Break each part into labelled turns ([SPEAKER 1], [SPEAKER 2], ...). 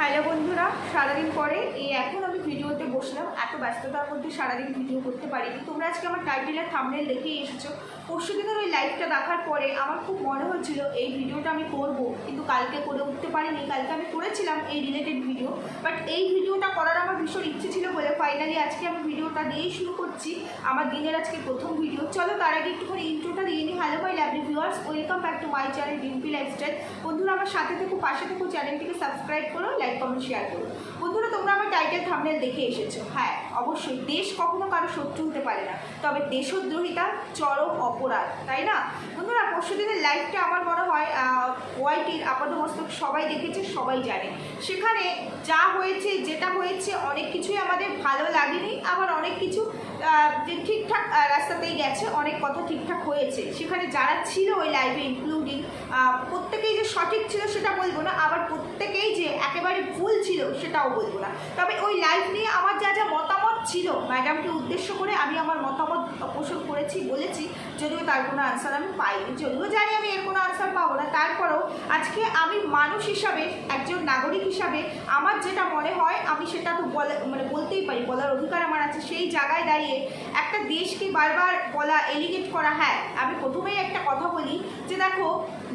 [SPEAKER 1] Hello বন্ধুরা, সারাদিন পরে। এই এখন আমি ভিডিওতে বসলাম, এত ব্যস্ততার মধ্যে সারাদিন ভিডিও করতে পারিনি। তোমরা আজকে আমার টাইটেলের থামনেল দেখেই এসেছ। পরশু দিনের ওই লাইভটা দেখার পরে আমার খুব মনে হচ্ছিল, এই ভিডিওটা আমি করব। কিন্তু কালকে করে উঠতে পারিনি, কালকে আমি করেছিলাম এই রিলেটেড ভিডিও বাট এই ভিডিওটা করার আমার ভীষণ ইচ্ছে ছিল বলে ফাইনালি আজকে আমি ভিডিওটা দিয়েই শুরু করছি। আমার দিনের আজকে প্রথম ভিডিও চলো তার আগে একটুখানি ইন্ট্রোটা দিয়ে নিই hello my lovely viewers welcome back to my channel Dimpi lifestyle বন্ধুরা, আমার সাথে থেকো, পাশে থেকো চ্যানেলটিকে সাবস্ক্রাইব করো লাইক কমেন্ট শেয়ার করো। বন্ধুরা তোমরা আমার টাইটেল থামনেল দেখে এসেছ। হ্যাঁ অবশ্যই দেশ কখনো কারও শত্রু হতে পারে না। তবে দেশদ্রোহিতা চরম অপরাধ, তাই না? বন্ধুরা, পরশু দিনের লাইভটা আমার মনে হয় ওয়াইটির আপাতমস্তক সবাই দেখেছে, সবাই জানে। সেখানে যা হয়েছে, যেটা হয়েছে, অনেক কিছুই আমাদের ভালো লাগেনি। আবার অনেক কিছু যে ঠিকঠাক রাস্তাতেই গেছে, অনেক কথা ঠিকঠাক হয়েছে। সেখানে যারা ছিল ওই লাইভে ইনক্লুডিং প্রত্যেকেই যে সঠিক ছিল সেটা বলব না, আবার প্রত্যেকেই যে একেবারে ভুল ছিল সেটাও বলব না। তবে ওই লাইভ নিয়ে আমার যা যা মতামত ছিল। ম্যাডামকে উদ্দেশ্য করে আমি আমার মতামত পোষণ করেছি, বলেছি যদিও তার কোনো আনসার আমি পাইনি যদিও জানি আমি এর কোনো আনসার পাবো না। তারপরেও আজকে আমি মানুষ হিসাবে, একজন নাগরিক হিসাবে আমার যেটা মনে হয়, আমি সেটা তো বলে মানে বলতেই পারি, বলার অধিকার আমার আছে। সেই জায়গায় দাঁড়িয়ে একটা দেশকে বারবার বলা এলিগেট করা হ্যাঁ আমি প্রথমেই একটা কথা বলি যে, দেখো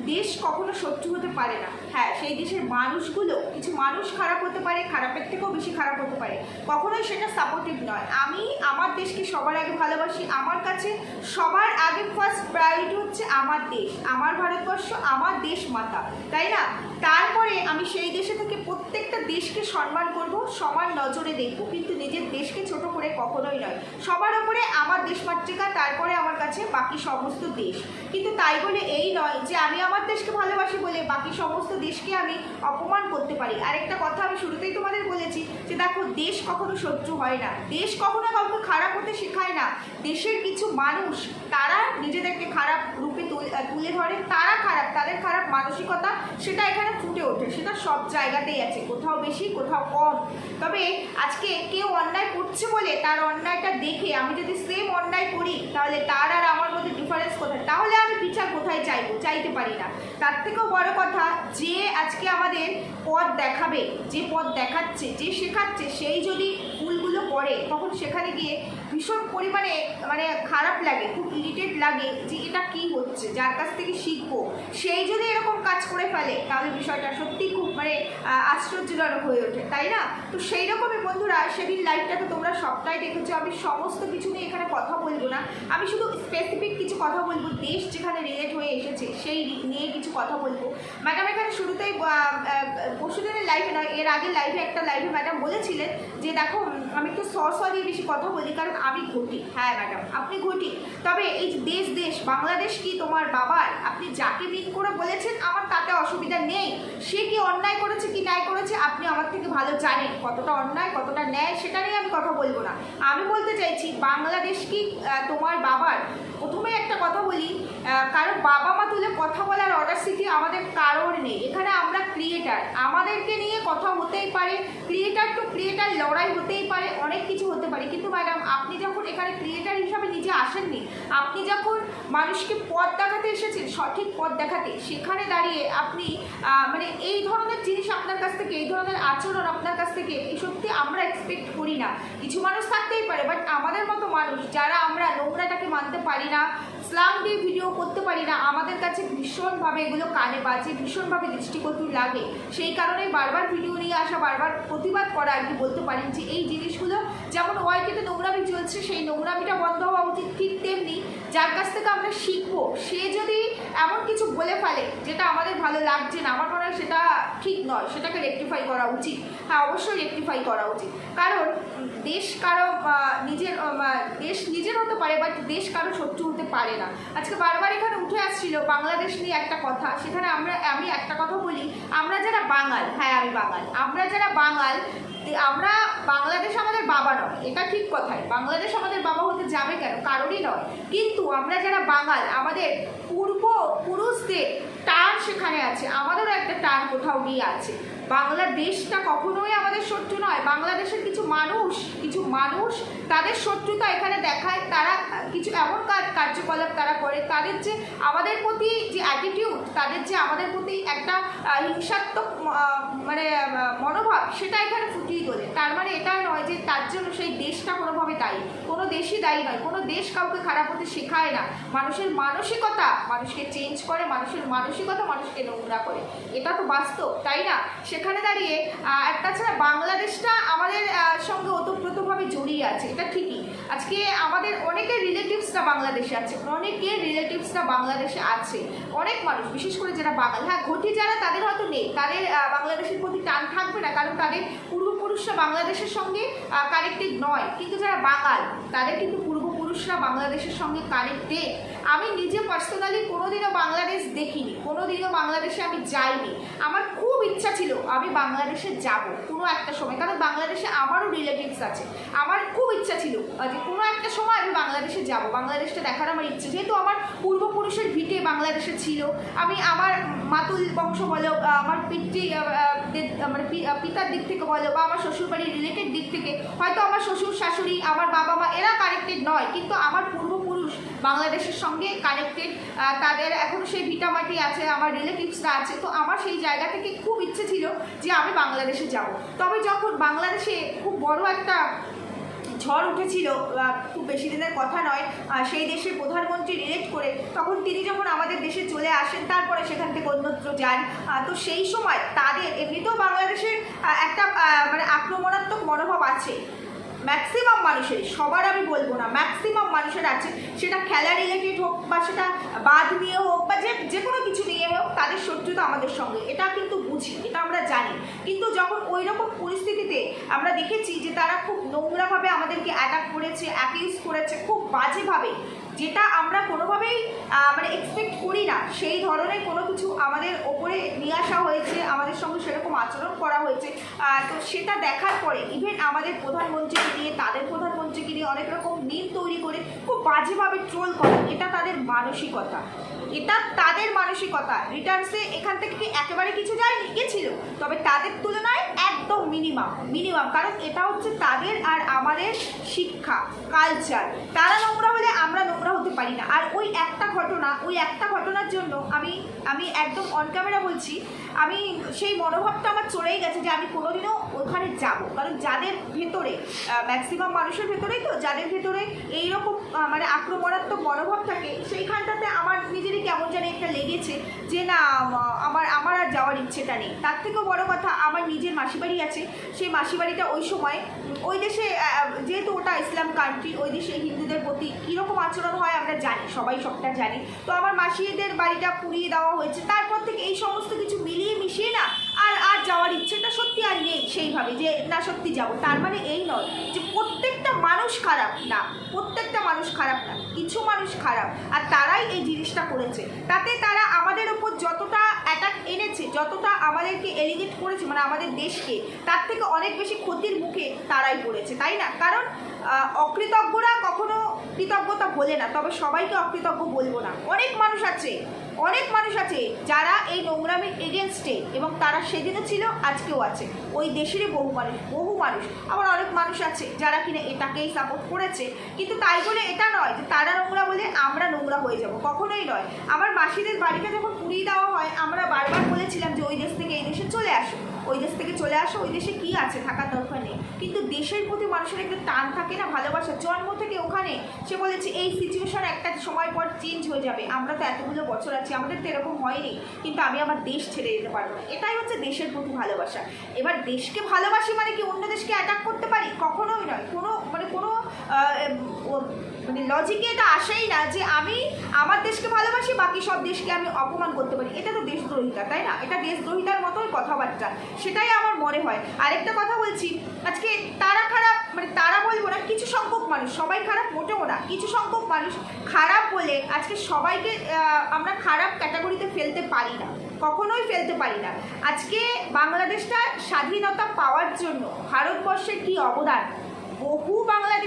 [SPEAKER 1] দেশ কখনো শত্রু হতে পারে না। হ্যাঁ সেই দেশের মানুষগুলো, কিছু মানুষ খারাপ হতে পারে, খারাপের থেকেও বেশি খারাপ হতে পারে। কখনোই সেটা সাপোর্টিভ নয়। আমি আমার দেশকে সবার আগে ভালোবাসি, আমার কাছে সবার আগে ফার্স্ট প্রায়োরিটি হচ্ছে আমার দেশ, আমার ভারতবর্ষ, আমার দেশ মাতা, তাই না? তারপরে আমি সেই দেশে থেকে প্রত্যেকটা দেশকে সম্মান করব, সমান নজরে দেখব, কিন্তু নিজের দেশকে ছোট করে কখনোই নয়। সবার উপরে আমার দেশমাতৃকা তারপরে আমার কাছে বাকি সমস্ত দেশ। কিন্তু তাই বলে এই নয় যে আমি আমার দেশকে ভালোবাসি বলে বাকি সমস্ত দেশকে আমি অপমান করতে পারি। আরেকটা কথা আমি শুরুতেই তোমাদের বলেছি যে দেখো, দেশ কখনো শত্রু হয় না। দেশ কখনো কাউকে খারাপ হতে শেখায় না। দেশের কিছু মানুষ, তারা নিজেদেরকে খারাপ রূপে তুল- ধরে। তারা খারাপ, তাদের খারাপ মানসিকতা সেটা এখানে ফুটে ওঠে। সেটা সব জায়গাতেই আছে, কোথাও বেশি, কোথাও কম। তবে আজকে কেউ অন্যায় করছে বলে তার অন্যায়টা দেখে আমি যদি সেম অন্যায় করি, তাহলে তার আর আমার মধ্যে ডিফারেন্স কোথায়? তাহলে বিচার কোথায় চাইব? চাইতে পারি না। তার থেকেও বড় কথা, যে আজকে আমাদের পথ দেখাবে, যে পথ দেখাচ্ছে, যে শেখাচ্ছে, সেই যদি করে তখন সেখানে গিয়ে ভীষণ পরিমাণে মানে খারাপ লাগে, খুব ইরিটেট লাগে যে এটা কি হচ্ছে, যার কাছ থেকে শিখব। সেই যদি এরকম কাজ করে ফেলে, তাহলে বিষয়টা সত্যি খুব মানে আশ্চর্যজনক হয়ে ওঠে, তাই না? তো সেই রকমই বন্ধুরা, সেদিন লাইভটা তো তোমরা সবটাই দেখেছ, আমি সমস্ত কিছু নিয়ে এখানে কথা বলব না। আমি শুধু স্পেসিফিক কিছু কথা বলব, দেশ যেখানে রিলেট হয়ে এসেছে, সেই নিয়ে কিছু কথা বলব। ম্যাডাম এখানে শুরুতেই পরশুদিনের লাইভে নয়, এর আগের লাইভে একটা লাইভে ম্যাডাম বলেছিলেন যে, দেখো আমি একটু স স দিয়ে বেশি কথা বলি, কারণ আমি ঘটি। হ্যাঁ ম্যাডাম আপনি ঘটি। তবে এই দেশ দেশ, বাংলাদেশ কি তোমার বাবার? আপনি যাকে মিন করে বলেছেন, আমার তাতে অসুবিধা নেই। সে কি অন্যায় করেছে, কি ন্যায় করেছে, আপনি আমার থেকে ভালো জানেন। কতটা অন্যায়, কতটা ন্যায়, সেটা নিয়ে আমি কথা বলব না। আমি বলতে চাইছি, বাংলাদেশ কি তোমার বাবার প্রথমে একটা কথা বলি কারও বাবা মা তুলে কথা বলার অর্ডার সিটি আমাদের কারোর নেই। এখানে আমরা ক্রিয়েটার আমাদেরকে নিয়ে কথা হতেই পারে ক্রিয়েটার টু ক্রিয়েটার লড়াই হতেই পারে, অনেক কিছু হতে পারে। কিন্তু ম্যাডাম আপনি যখন এখানে ক্রিয়েটার হিসাবে নিজে আসেননি, আপনি যখন মানুষকে পথ দেখাতে এসেছেন, সঠিক পথ দেখাতে। সেখানে দাঁড়িয়ে আপনি মানে এই ধরনের জিনিস আপনার কাছ থেকে, এই ধরনের আচরণ আপনার কাছ থেকে এই সত্যি আমরা এক্সপেক্ট করি না। কিছু মানুষ থাকতেই পারে বাট আমাদের মতো মানুষ যারা আমরা নোংরাটাকে মানতে পারি না স্লাম দিয়ে ভিডিও করতে পারি না, আমাদের কাছে ভীষণভাবে এগুলো কানে বাজে, ভীষণভাবে দৃষ্টিকটু লাগে। সেই কারণেই বারবার ভিডিও নিয়ে আসা, বারবার প্রতিবাদ করা আর কি বলতে পারেন যে এই জিনিসগুলো যেমন ওয়াইটিতে নোংরামি চলছে, সেই নোংরামিটা বন্ধ হওয়া উচিত ঠিক তেমনি যার কাছ থেকে আমরা শিখব। সে যদি এমন কিছু বলে ফেলে যেটা আমাদের ভালো লাগছে না, আমার মনে হয় সেটা ঠিক নয়, সেটাকে রেকটিফাই করা উচিত। হ্যাঁ অবশ্যই রেকটিফাই করা উচিত। কারণ দেশ কারও নিজের দেশ নিজের হতে পারে বাট দেশ কারও শত্রু হতে পারে না। আজকে বারবার এখানে উঠে আসছিল বাংলাদেশ নিয়ে একটা কথা, সেখানে আমরা, আমি একটা কথা বলি, আমরা যারা বাঙাল হ্যাঁ আমি বাঙাল, আমরা যারা বাঙাল আমরা বাংলাদেশ আমাদের বাবা নয়, এটা ঠিক কথাই, বাংলাদেশ আমাদের বাবা হতে যাবে কেন? কারণই নয়। কিন্তু আমরা যারা বাঙাল, আমাদের পূর্ব পুরুষদের টান সেখানে আছে, আমাদেরও একটা টান কোথাও গিয়ে আছে। বাংলাদেশটা কখনোই আমাদের শত্রু নয়। বাংলাদেশের কিছু মানুষ কিছু মানুষ তাদের শত্রুতা এখানে দেখায়। তারা কিছু এমন কার্যকলাপ তারা করে। তাদের যে আমাদের প্রতি যে অ্যাটিটিউড তাদের যে আমাদের প্রতি একটা হিংসাত্মক মানে মনোভাব, সেটা এখানে ফুটিয়ে তোলে। তার মানে এটা নয় যে তার জন্য সেই দেশটা কোনোভাবে দায়ী। কোনো দেশই দায়ী নয়। কোনো দেশ কাউকে খারাপ হতে শেখায় না। মানুষের মানসিকতা মানুষকে চেঞ্জ করে, মানুষের মানসিকতা মানুষকে নোংরা করে। এটা তো বাস্তব, তাই না? সেখানে দাঁড়িয়ে একটা ছাড়া বাংলাদেশটা আমাদের সঙ্গে ওতপ্রোতভাবে জড়িয়ে আছে, এটা ঠিকই। আজকে আমাদের অনেকের রিলেটিভসরা বাংলাদেশে আছে, অনেকের রিলেটিভসরা বাংলাদেশে আছে, অনেক মানুষ, বিশেষ করে যারা বাঙালি। হ্যাঁ ঘটি যারা তাদের হয়তো নেই, তাদের বাংলাদেশের প্রতি টান থাকবে না, কারণ তাদের পূর্বপুরুষরা বাংলাদেশের সঙ্গে কানেক্টেড নয়, কিন্তু যারা বাঙাল, তাদের কিন্তু পূর্বপুরুষরা বাংলাদেশের সঙ্গে কানেক্টেড আমি নিজে পার্সোনালি কোনোদিনও বাংলাদেশ দেখিনি, কোনোদিনও বাংলাদেশে আমি যাইনি। আমার খুব ইচ্ছা ছিল আমি বাংলাদেশে যাব কোনো একটা সময়। কারণ বাংলাদেশে আমারও রিলেটিভস আছে। আমার খুব ইচ্ছা ছিল যে কোনো একটা সময় আমি বাংলাদেশে যাব। বাংলাদেশটা দেখার আমার ইচ্ছে। যেহেতু আমার পূর্বপুরুষের ভিটে বাংলাদেশে ছিল, আমি আমার মাতুল বংশ বলো আমার পিতৃ মানে পিতার দিক থেকে বলো, বা আমার শ্বশুরবাড়ির রিলেটেড দিক থেকে, হয়তো আমার শ্বশুর শাশুড়ি, আমার বাবা মা, এরা কানেক্টেড নয়। কিন্তু আমার পূর্বপুরুষ বাংলাদেশের সঙ্গে কানেক্টেড তাদের এখনও সেই ভিটামাটি আছে, আমার রিলেটিভসরা আছে, তো আমার সেই জায়গা থেকে খুব ইচ্ছে ছিল যে আমি বাংলাদেশে যাব। তবে যখন বাংলাদেশে খুব বড় একটা ঝড় উঠেছিল খুব বেশি দিনের কথা নয় সেই দেশের প্রধানমন্ত্রী রিলেট করে, তখন তিনি যখন আমাদের দেশে চলে আসেন, তারপরে সেখান থেকে অন্যত্র যান তো সেই সময় তাদের, এমনিতেও বাংলাদেশের একটা মানে আক্রমণাত্মক মনোভাব আছে। ম্যাক্সিমাম মানুষের সবার আমি বলব না ম্যাক্সিমাম মানুষের আছে। সেটা খেলা রিলেটেড হোক বা সেটা বাদ নিয়ে হোক বা যে যে কোনো কিছু নিয়ে হোক, তাদের শত্রুতা আমাদের সঙ্গে। এটা কিন্তু বুঝি, এটা আমরা জানি। কিন্তু যখন ওই রকম পরিস্থিতিতে আমরা দেখেছি যে তারা খুব নোংরাভাবে আমাদেরকে অ্যাটাক করেছে অ্যাকিউজ করেছে, খুব বাজেভাবে যেটা আমরা কোনোভাবেই মানে এক্সপেক্ট করি না। সেই ধরনের কোনো কিছু আমাদের ওপরে নিয়ে আসা হয়েছে, আমাদের সঙ্গে সেরকম আচরণ করা হয়েছে। তো সেটা দেখার পরে ইভেন আমাদের প্রধানমন্ত্রীকে নিয়ে, তাদের প্রধানমন্ত্রীকে নিয়ে অনেক রকম মিম তৈরি করে খুব বাজেভাবে ট্রোল করা। এটা তাদের মানসিকতা। এটা তাদের মানসিকতা। রিটার্নসে এখান থেকে কি একেবারে কিছু যায়নি গেছিল তবে তাদের তুলনায় একদম মিনিমাম মিনিমাম কারণ এটা হচ্ছে তাদের আর আমাদের শিক্ষা কালচার তারা নোংরা হলে আমরা নোংরা হতে পারি না। আর ওই একটা ঘটনা, ওই একটা ঘটনার জন্য আমি আমি একদম অন ক্যামেরা বলছি, আমি সেই মনোভাবটা আমার চলেই গেছে যে আমি কোনোদিনও ওখানে যাব। কারণ যাদের ভেতরে ম্যাক্সিমাম মানুষের ভেতরেই তো, যাদের ভেতরে এইরকম মানে আক্রমণাত্মক মনোভাব থাকে, সেইখানটাতে আমার নিজেরই কেমন জানি একটা লেগেছে যে না আমার আমার আর যাওয়ার ইচ্ছেটা নেই। তার থেকেও বড় কথা, আমার নিজের মাসি বাড়ি আছে। সেই মাসি বাড়িটা ওই সময়, ওই দেশে যেহেতু ওটা ইসলাম কান্ট্রি ওই দেশে হিন্দুদের প্রতি কীরকম আচরণ হয় আমরা জানি, সবাই সবটা জানি। তো আমার মাসিদের বাড়িটা পুড়িয়ে দেওয়া হয়েছে। তারপর থেকে এই সমস্ত কিছু মিলিয়ে মিশিয়ে না, আর আর যাওয়ার ইচ্ছেটা সত্যি আর নেই সেইভাবে, যে না, সত্যি যাব। তার মানে এই নয় যে প্রত্যেকটা মানুষ খারাপ না, প্রত্যেকটা মানুষ খারাপ না। কিছু মানুষ খারাপ, আর তারাই এই জিনিসটা করেছে। তাতে তারা আমাদের ওপর যতটা অ্যাটাক এনেছে, যতটা আমাদেরকে এলিগেট করেছে মানে আমাদের দেশকে, তার থেকে অনেক বেশি ক্ষতির মুখে তারাই পড়েছে, তাই না? কারণ অকৃতজ্ঞরা কখনো কৃতজ্ঞতা বলে না, তবে সবাইকে অকৃতজ্ঞ বলব না। অনেক মানুষ আছে অনেক মানুষ আছে যারা এই নোংরামের এগেনস্টে এবং তারা সেদিনও ছিল, আজকেও আছে। ওই দেশেরই বহু মানুষ বহু মানুষ। আবার অনেক মানুষ আছে যারা কিনা এটাকেই সাপোর্ট করেছে। কিন্তু তাই বলে এটা নয় যে তারা নোংরা বলে আমরা নোংরা হয়ে যাব, কখনোই নয়। আমার মাসিদের বাড়িটা যখন পুড়িয়ে দেওয়া হয়, আমরা বারবার বলেছিলাম যে ওই দেশ থেকে এই দেশে চলে আসো। ওই দেশ থেকে চলে আসো, ওই দেশে কি আছে? থাকার দরকার নেই। কিন্তু দেশের প্রতি মানুষের একটা টান থাকে না, ভালোবাসা? জন্ম থেকে ওখানে সে বলেছে, এই সিচুয়েশন একটা সময় পর চেঞ্জ হয়ে যাবে। আমরা তো এতগুলো বছর আছি, আমাদের তো এরকম হয়নি। কিন্তু আমি আমার দেশ ছেড়ে যেতে পারব না। এটাই হচ্ছে দেশের প্রতি ভালোবাসা। এবার দেশকে ভালোবাসি মানে কি অন্য দেশকে অ্যাটাক করতে পারি? কখনোই নয়। কোনো মানে কোনো মানে লজিকে এটা আসেই না যে আমি আমার দেশকে ভালোবাসি, বাকি সব দেশকে আমি অপমান করতে পারি। এটা তো দেশদ্রোহিতা, তাই না? এটা দেশদ্রোহিতার মতোই কথাবার্তা। সেটাই আমার মনে হয়। আরেকটা কথা বলছি, আজকে তারা খারাপ মানে তারা বলব না, কিছু সংখ্যক মানুষ, সবাই খারাপ, মোটেও না, কিছু সংখ্যক মানুষ খারাপ বলে আজকে সবাইকে আমরা খারাপ ক্যাটাগরিতে ফেলতে পারি না, কখনোই ফেলতে পারি না। আজকে বাংলাদেশটা স্বাধীনতা পাওয়ার জন্য ভারতবর্ষের কি অবদান?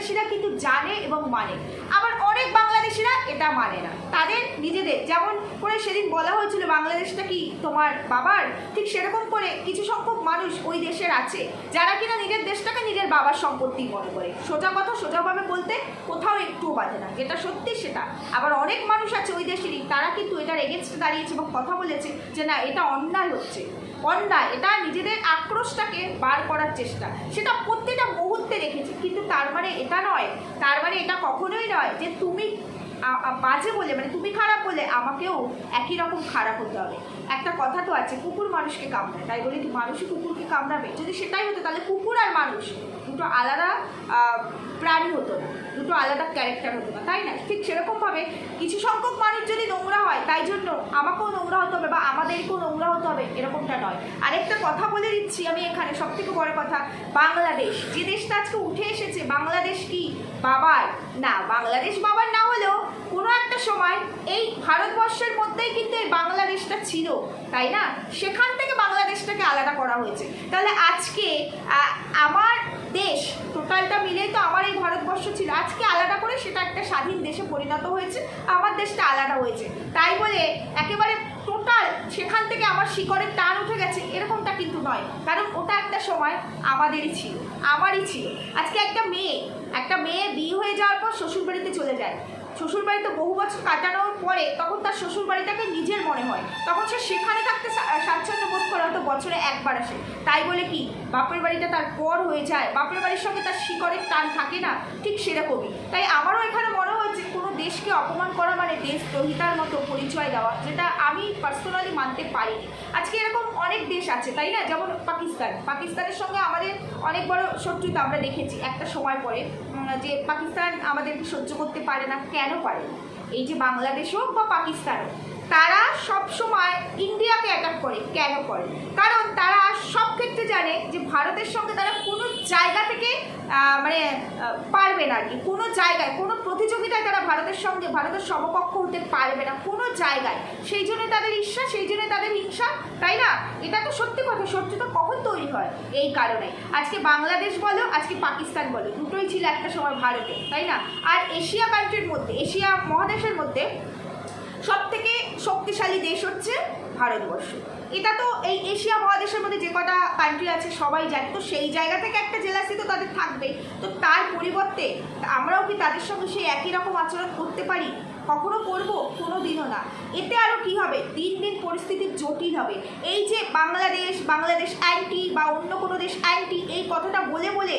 [SPEAKER 1] বাংলাদেশিরা কিন্তু জানে এবং মানে। আবার অনেক বাংলাদেশিরা এটা মানে না। তাদের নিজেদের, যেমন করে সেদিন বলা হয়েছিল বাংলাদেশটা কি তোমার বাবার? ঠিক সেরকম করে কিছু সংখ্যক মানুষ ওই দেশের আছে, যারা কিনা নিজের দেশটাকে নিজের বাবার সম্পত্তি মনে করে। সোজা কথা সোজাভাবে বলতে কোথাও একটুও বাধে না। যেটা সত্যি সেটা। আবার অনেক মানুষ আছে ওই দেশেরই, তারা কিন্তু এটার এগেনস্টে দাঁড়িয়েছে এবং কথা বলেছে যে না, এটা অন্যায় হচ্ছে। অন্যায় এটা নিজেদের আক্রোশটাকে বার করার চেষ্টা। সেটা প্রত্যেকটা মুহূর্তে রেখেছে কিন্তু তার মানে এটা নয়। তার মানে এটা কখনোই নয় যে তুমি বাজে বলে মানে তুমি খারাপ বলে আমাকেও একই রকম খারাপ হতে হবে। একটা কথা তো আছে, কুকুর মানুষকে কামড়ায়। তাই বলে কি, মানুষই কুকুরকে কামড়াবে? যদি সেটাই হতো, তাহলে কুকুর আর মানুষ দুটো আলাদা প্রাণী হতো না, দুটো আলাদা ক্যারেক্টার হতো না, তাই না? ঠিক সেরকমভাবে কিছু সংখ্যক মানুষ যদি নোংরা হয়, তাই জন্য আমাকেও নোংরা হতে হবে বা আমাদেরকেও নোংরা হতে হবে, এরকমটা নয়। আরেকটা কথা বলে দিচ্ছি আমি এখানে সব থেকে বড় কথা, বাংলাদেশ। যে দেশটা আজকে উঠে এসেছে, বাংলাদেশ কি? বাবার না, বাংলাদেশ বাবার না হলেও কোনো একটা সময় এই ভারতবর্ষের মধ্যেই কিন্তু এই বাংলাদেশটা ছিল, তাই না? সেখান থেকে বাংলাদেশটাকে আলাদা করা হয়েছে। তাহলে আজকে আমার দেশ টোটালটা মিলেই তো আমার এই ভারতবর্ষ ছিল, আজকে আলাদা করে সেটা একটা স্বাধীন দেশে পরিণত হয়েছে, আমার দেশটা আলাদা হয়েছে। তাই বলে একেবারে টোটাল সেখান থেকে আমার শিকড়ের টান উঠে গেছে, এরকমটা কিন্তু নয়। কারণ ওটা একটা সময় আমাদেরই ছিল, আমারই ছিল। আজকে একটা মেয়ে একটা মেয়ে বিয়ে হয়ে যাওয়ার পর শ্বশুরবাড়িতে চলে যায়। শ্বশুরবাড়িতে বহু বছর কাটানোর পরে তখন তার শ্বশুরবাড়িটাকে নিজের মনে হয়। তখন সে সেখানে থাকতে স্বাচ্ছন্দ্য বোধ করে হয়তো বছরে একবার আসে। তাই বলে কি, বাপের বাড়িটা তার পর হয়ে যায়, বাপের বাড়ির সঙ্গে তার শিকড়ের টান থাকে না, ঠিক সেরকমই। তাই আমারও এখানে মনে হয়েছে কোনো দেশকে অপমান করা মানে দেশ দেশদ্রোহিতার মতো পরিচয় দেওয়া, যেটা আমি পার্সোনালি মানতে পারিনি। আজকে এরকম অনেক আছে, তাই না? যেমন পাকিস্তান। পাকিস্তানের সঙ্গে আমাদের অনেক বড় শত্রুতা আমরা দেখেছি একটা সময় পরে যে পাকিস্তান আমাদেরকে সহ্য করতে পারে না, কেন পারে? এই যে বাংলাদেশ হোক বা পাকিস্তান হোক তারা সব সময় ইন্ডিয়াকে অ্যাটাক করে। কেন করে? কারণ তারা সব ক্ষেত্রে জানে যে ভারতের সঙ্গে তারা কোনো জায়গা থেকে মানে পারবে না আর কি। কোনো জায়গায়, কোনো প্রতিযোগিতায় তারা ভারতের সঙ্গে, ভারতের সমকক্ষ হতে পারবে না কোনো জায়গায়। সেই জন্য তাদের ঈর্ষা, সেই জন্য তাদের হিংসা, তাই না? এটা তো সত্যি কথা শত্রুতা কখন তৈরি হয় এই কারণে। আজকে বাংলাদেশ বলো, আজকে পাকিস্তান বলো, দুটোই ছিল একটা সময় ভারতে, তাই না? আর এশিয়া কান্ট্রির মধ্যে, এশিয়া মহাদেশের মধ্যে সব থেকে শক্তিশালী দেশ হচ্ছে ভারতবর্ষ। এটা তো এই এশিয়া মহাদেশের মধ্যে যে কটা কান্ট্রি আছে, সবাই জানে। তো সেই জায়গা থেকে একটা জেলাসি তো তাদের থাকবে তো তার পরিবর্তে আমরাও কি তাদের সঙ্গে সেই একই রকম আচরণ করতে পারি? কখনো করব কোনো দিনও না। এতে আরও কি হবে? দিন দিন পরিস্থিতি জটিল হবে। এই যে বাংলাদেশ বাংলাদেশ অ্যান্টি বা অন্য কোনো দেশ অ্যান্টি এই কথাটা বলে বলে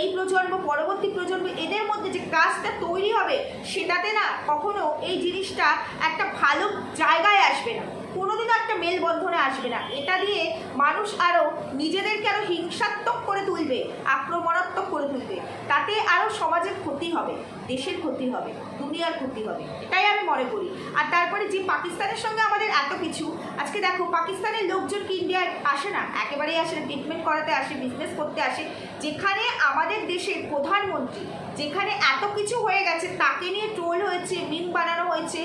[SPEAKER 1] এই প্রজন্ম, পরবর্তী প্রজন্ম এদের মধ্যে যে কাজটা তৈরি হবে, সেটাতে না কখনো এই জিনিসটা একটা ভালো জায়গায় আসবে না। কোনোদিনও একটা মেলবন্ধনে আসবে না। এটা দিয়ে মানুষ আরও নিজেদেরকে আরও হিংসাত্মক তুলবে, আক্রমণাত্মক করে তুলবে। তাতে আরও সমাজের ক্ষতি হবে, দেশের ক্ষতি হবে, দুনিয়ার ক্ষতি হবে। এটাই আমি মনে করি। আর তারপরে যে পাকিস্তানের সঙ্গে আমাদের এত কিছু, আজকে দেখো পাকিস্তানের লোকজন কি ইন্ডিয়ায় আসে না? একেবারেই আসে ট্রিটমেন্ট করাতে আসে বিজনেস করতে আসে। যেখানে আমাদের দেশের প্রধানমন্ত্রী, যেখানে এত কিছু হয়ে গেছে, তাকে নিয়ে ট্রোল হয়েছে মিম বানানো হয়েছে,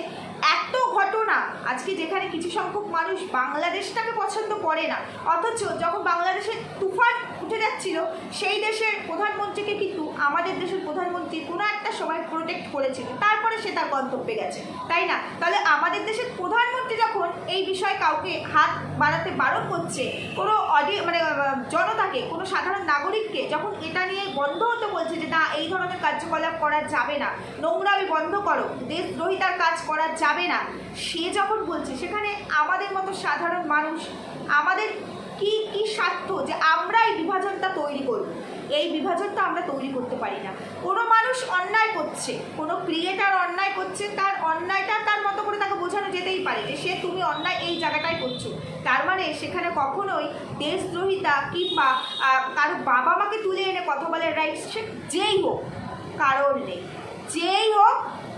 [SPEAKER 1] এত ঘটনা আজকে যেখানে কিছু সংখ্যক মানুষ বাংলাদেশটাকে পছন্দ করে না। অথচ যখন বাংলাদেশের তুফান উঠে যাচ্ছিল, সেই দেশের প্রধানমন্ত্রীকে কিন্তু আমাদের দেশের প্রধানমন্ত্রী কোনো একটা সময় প্রোটেক্ট করেছিল। তারপরে সে তার গন্তব্যে গেছে, তাই না? তাহলে আমাদের দেশের প্রধানমন্ত্রী যখন এই বিষয়ে কাউকে হাত বাড়াতে বারণ করছে, কোনো অডি মানে জনতাকে, কোনো সাধারণ নাগরিককে যখন এটা নিয়ে বন্ধ হতে বলছে যে, না, এই ধরনের কার্যকলাপ করা যাবে না, নোংরামি বন্ধ করো দেশদ্রোহিতার কাজ করা যাবে না, সে যখন বলছে, সেখানে আমাদের মতো সাধারণ মানুষ, আমাদের কি কি স্বার্থ যে আমরা এই বিভাজনটা তৈরি করব? এই বিভাজনটা আমরা তৈরি করতে পারি না। কোনো মানুষ অন্যায় করছে, কোনো ক্রিয়েটার অন্যায় করছে, তার অন্যায়টা তার মতো করে তাকে বোঝানো যেতেই পারে যে সে তুমি অন্যায় এই জায়গাটায় করছ। তার মানে সেখানে কখনোই দেশদ্রোহিতা কিংবা কারও বাবা মাকে তুলে এনে কথা বলে রাইট সে যেই হোক, কারোর নেই। যেই হোক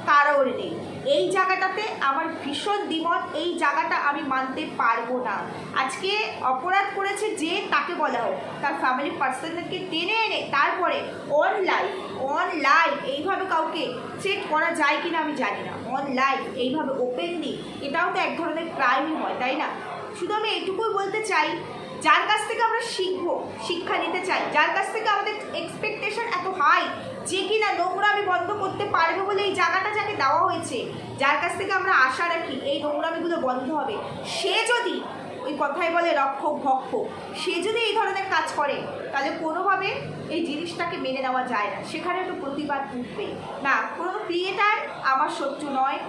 [SPEAKER 1] কারোর নেই। এই জায়গাটাতে আমার ভীষণ দ্বিমত, এই জায়গাটা আমি মানতে পারব না। আজকে অপরাধ করেছে যে তাকে বলা হোক, তার ফ্যামিলি পার্সনদেরকে টেনে এনে তারপরে অন লাইফ অন লাইফ এইভাবে কাউকে চেক করা যায় কিনা আমি জানি না। অন লাইফ এইভাবে ওপেনলি এটাও তো এক ধরনের ক্রাইমই হয়, তাই না? শুধু আমি এটুকুই বলতে চাই যার কাছ থেকে আমরা শিখব, শিক্ষা নিতে চাই, যার কাছ থেকে আমাদের এক্সপেকটেশন এত হাই যে কিনা নোংরামি বন্ধ করতে পারবে বলে এই জায়গাটা যাকে দেওয়া হয়েছে, যার কাছ থেকে আমরা আশা রাখি এই নোংরামিগুলো বন্ধ হবে। সে যদি ওই কথাই বলে রক্ষক ভক্ষ সে যদি এই ধরনের কাজ করে, তাহলে কোনোভাবে এই জিনিসটাকে মেনে নেওয়া যায় না। সেখানে একটু প্রতিবাদ উঠবে না, কোনো ক্রিয়েটার আমার শত্রু নয়।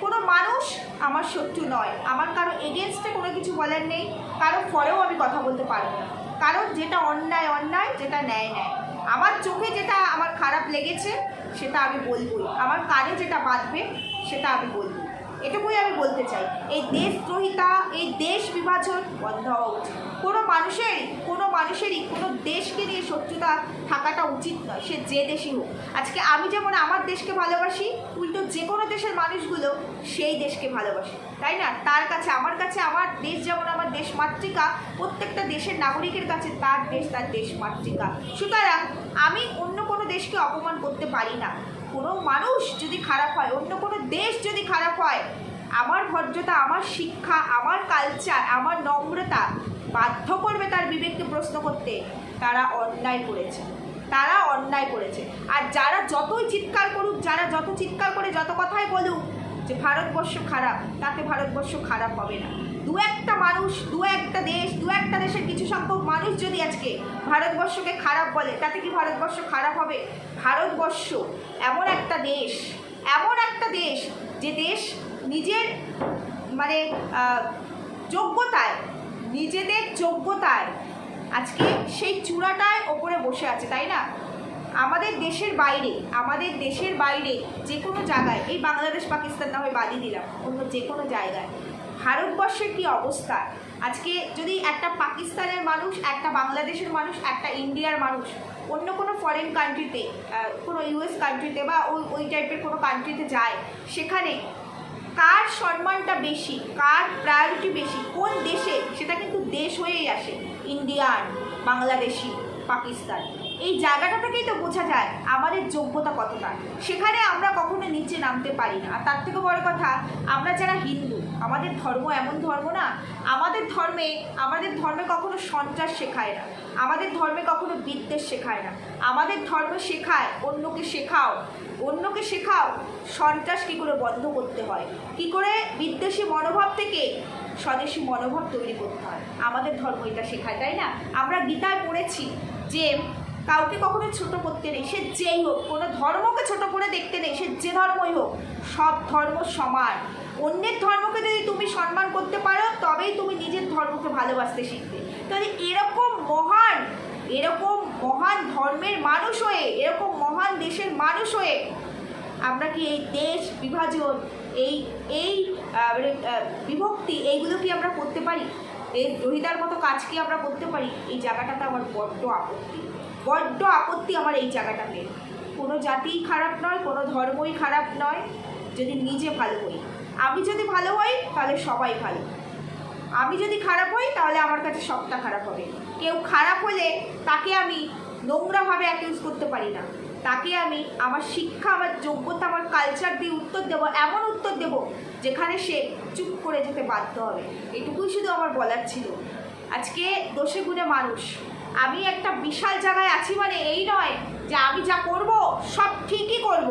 [SPEAKER 1] কোনো মানুষ আমার শত্রু নয়। আমার কারও এগেনস্টে কোনো কিছু বলার নেই। কারও ফরেও আমি কথা বলতে পারব না। কারণ যেটা অন্যায় অন্যায়, যেটা ন্যায় ন্যায়। আমার চোখে যেটা আমার খারাপ লেগেছে, সেটা আমি বলবই। আমার কানে যেটা বাঁধবে, সেটা আমি বলব এটুকুই আমি বলতে চাই। এই দেশদ্রোহিতা, এই দেশ বিভাজন বন্ধ হওয়া উচিত। কোনো মানুষেরই কোনো মানুষেরই, কোনো দেশকে নিয়ে শত্রুতা থাকাটা উচিত নয়, সে যে দেশই হোক। আজকে আমি যেমন আমার দেশকে ভালোবাসি, উল্টো যে কোনো দেশের মানুষগুলো সেই দেশকে ভালোবাসে, তাই না? তার কাছে, আমার কাছে, আমার দেশ যেমন আমার দেশ মাতৃকা, প্রত্যেকটা দেশের নাগরিকের কাছে তার দেশ তার দেশ মাতৃকা। সুতরাং আমি অন্য কোনো দেশকে অপমান করতে পারি না। কোনো মানুষ যদি খারাপ হয়, অন্য কোনো দেশ যদি খারাপ হয়, আমার ভদ্রতা, আমার শিক্ষা, আমার কালচার আমার নম্রতা বাধ্য করবে তার বিবেককে প্রশ্ন করতে, তারা অন্যায় করেছে। তারা অন্যায় করেছে। আর যারা যতই চিৎকার করুক, যারা যত চিৎকার করে যত কথাই বলুক, যে ভারতবর্ষ খারাপ, তাতে ভারতবর্ষ খারাপ হবে না। দু একটা মানুষ, দু একটা দেশ, দু একটা দেশের কিছু সংখ্যক মানুষ যদি আজকে ভারতবর্ষকে খারাপ বলে, তাতে কি ভারতবর্ষ খারাপ হবে? ভারতবর্ষ এমন একটা দেশ, এমন একটা দেশ, যে দেশ নিজের মানে যোগ্যতায় নিজেদের যোগ্যতায়। আজকে সেই চূড়াটায় ওপরে বসে আছে, তাই না? আমাদের দেশের বাইরে, আমাদের দেশের বাইরে যে কোনো জায়গায়, এই বাংলাদেশ, পাকিস্তান না হয় বাদই দিলাম, অন্য যে কোনো জায়গায়, ভারতবর্ষের কি অবস্থা? আজকে যদি একটা পাকিস্তানের মানুষ, একটা বাংলাদেশের মানুষ, একটা ইন্ডিয়ার মানুষ, অন্য কোনো ফরেন কান্ট্রিতে কোনো ইউএস কান্ট্রিতে বা ওই ওই টাইপের কোনো কান্ট্রিতে যায়, সেখানে কার সম্মানটা বেশি? কার প্রায়োরিটি বেশি? কোন দেশে? সেটা কিন্তু দেশ হয়েই আসে। ইন্ডিয়ান বাংলাদেশি, পাকিস্তান। এই জায়গাটা থেকেই তো বোঝা যায় আমাদের যোগ্যতা কতটা। সেখানে আমরা কখনো নিচে নামতে পারি না। আর তার থেকে বড় কথা, আমরা যারা হিন্দু, আমাদের ধর্ম এমন ধর্ম না, আমাদের ধর্মে আমাদের ধর্মে কখনো সন্ত্রাস শেখায় না। আমাদের ধর্মে কখনো বিদ্বেষ শেখায় না। আমাদের ধর্ম শেখায় অন্যকে শেখাও। অন্যকে শেখাও, সন্ত্রাস কী করে বন্ধ করতে হয়? কি করে বিদ্বেষী মনোভাব থেকে স্বদেশী মনোভাব তৈরি করতে হয়? আমাদের ধর্ম এটা শেখায়, তাই না? আমরা গীতায় পড়েছি যে কাউকে কখনো ছোট করতে নেই, সে যেই হোক, কোনো ধর্মকে ছোট করে দেখতে নেই, সে যে ধর্মই হোক, সব ধর্ম সমান। অন্যের ধর্মকে যদি তুমি সম্মান করতে পারো, তবেই তুমি নিজের ধর্মকে ভালোবাসতে শিখবে। তাহলে এরকম মহান, এরকম মহান ধর্মের মানুষ হয়ে এরকম মহান দেশের মানুষ হয়ে আমরা কি এই দেশ বিভাজন এই এই মানে, বিভক্তি এইগুলো কি আমরা করতে পারি? এই রহিতার মতো কাজ কি আমরা করতে পারি? এই জায়গাটাতে আমার বড্ড আপত্তি। বড্ড আপত্তি আমার এই জায়গাটাতে। কোনো জাতিই খারাপ নয় কোনো ধর্মই খারাপ নয়। যদি নিজে ভালো হই। আমি যদি ভালো হই তাহলে সবাই ভালো। আমি যদি খারাপ হই, তাহলে আমার কাছে সবটা খারাপ হবে। কেউ খারাপ হলে তাকে আমি নোংরাভাবে অ্যাকিউজ করতে পারি না। তাকে আমি আমার শিক্ষা, আমার যোগ্যতা, আমার কালচার দিয়ে উত্তর দেবো, এমন উত্তর দেবো যেখানে সে চুপ করে যেতে বাধ্য হবে। এটুকুই শুধু আমার বলার ছিল। আজকে দোষে গুণে মানুষ। আমি একটা বিশাল জায়গায় আছি মানে এই নয় যে আমি যা করব, সব ঠিকই করব।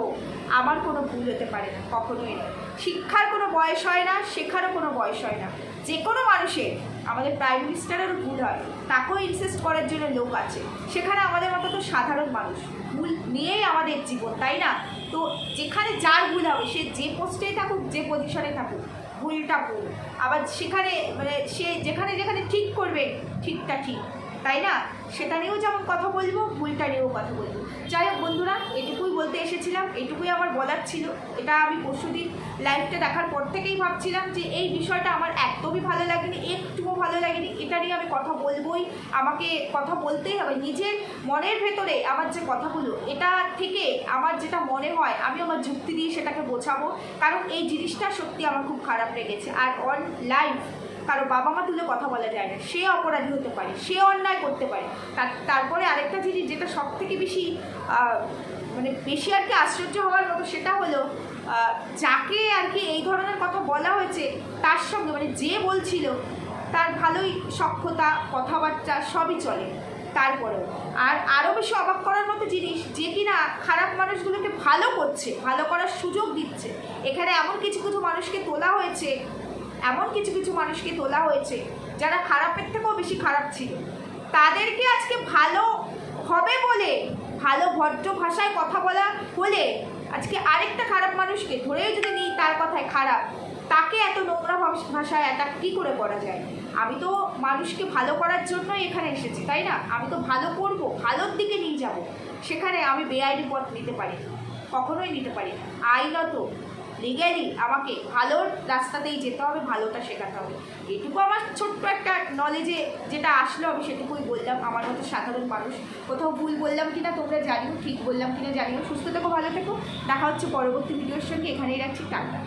[SPEAKER 1] আমার কোনো ভুল হতে পারে না, কখনোই নয়। শিক্ষার কোনো বয়স হয় না, শেখারও কোনো বয়স হয় না। যে কোনো মানুষের, আমাদের প্রাইম মিনিস্টারেরও ভুল হয়, তাকেও ইনসিস্ট করার জন্য লোক আছে। সেখানে আমাদের মতো তো সাধারণ মানুষ, ভুল নিয়েই আমাদের জীবন, তাই না? তো যেখানে যার ভুল হবে, সে যে পোস্টেই থাকুক, যে পজিশনে থাকুক, ভুলটা ভুল। আবার সেখানে মানে সে যেখানে যেখানে ঠিক করবে, ঠিকটা ঠিক, তাই না? সেটা নিয়েও যেমন কথা বলব, ভুলটা নিয়েও কথা বলব। যাই হোক বন্ধুরা, এটুকুই বলতে এসেছিলাম, এটুকুই আমার বলার ছিল। এটা আমি পরশুদিন লাইভটা দেখার পর থেকেই ভাবছিলাম যে এই বিষয়টা আমার একদমই ভালো লাগেনি, একটুও ভালো লাগেনি। এটা নিয়ে আমি কথা বলবই। আমাকে কথা বলতেই হবে। নিজের মনের ভেতরে আমার যে কথাগুলো, এটা থেকে আমার যেটা মনে হয়, আমি আমার যুক্তি দিয়ে সেটাকে বোঝাবো। কারণ এই জিনিসটা সত্যি আমার খুব খারাপ লেগেছে। আর অন লাইভ কারও বাবা মা তুলে কথা বলা যায় না। সে অপরাধী হতে পারে, সে অন্যায় করতে পারে। তার- তারপরে আরেকটা জিনিস যেটা সব থেকে বেশি মানে বেশি আর কি আশ্চর্য হওয়ার মতো সেটা হলো যাকে আর কি এই ধরনের কথা বলা হয়েছে, তার সঙ্গে মানে যে বলছিল, তার ভালোই সক্ষতা কথাবার্তা সবই চলে তারপরেও। আর আরও বেশি অবাক করার মতো জিনিস, যে কিনা খারাপ মানুষগুলোকে ভালো করছে, ভালো করার সুযোগ দিচ্ছে। এখানে এমন কিছু কিছু মানুষকে তোলা হয়েছে, এমন কিছু কিছু মানুষকে তোলা হয়েছে, যারা খারাপের থেকেও বেশি খারাপ ছিল। তাদেরকে আজকে ভালো হবে বলে, ভালো ভদ্র ভাষায় কথা বলা হলে আজকে আরেকটা খারাপ মানুষকে ধরেও যদি নিই তার কথায় খারাপ, তাকে এত নোংরা ভাষ- ভাষায় অ্যাটাক কী করে করা যায়? আমি তো মানুষকে ভালো করার জন্যই এখানে এসেছি, তাই না? আমি তো ভালো করব, ভালোর দিকে নিয়ে যাব। সেখানে আমি বেআইনি পথ নিতে পারি কখনোই নিতে পারি আইনত লিগ্যালি আমাকে ভালোর রাস্তাতেই যেতে হবে, ভালোটা শেখাতে হবে। এটুকু আমার ছোট্ট একটা নলেজে যেটা আসলো, আমি সেটুকুই বললাম। আমার মতো সাধারণ মানুষ। কোথাও ভুল বললাম কি না তোমরা জানিও, ঠিক বললাম কি না জানিও। সুস্থ থেকো, ভালো থেকো। দেখা হচ্ছে পরবর্তী ভিডিওর সঙ্গে। এখানেই রাখছি, টাটা।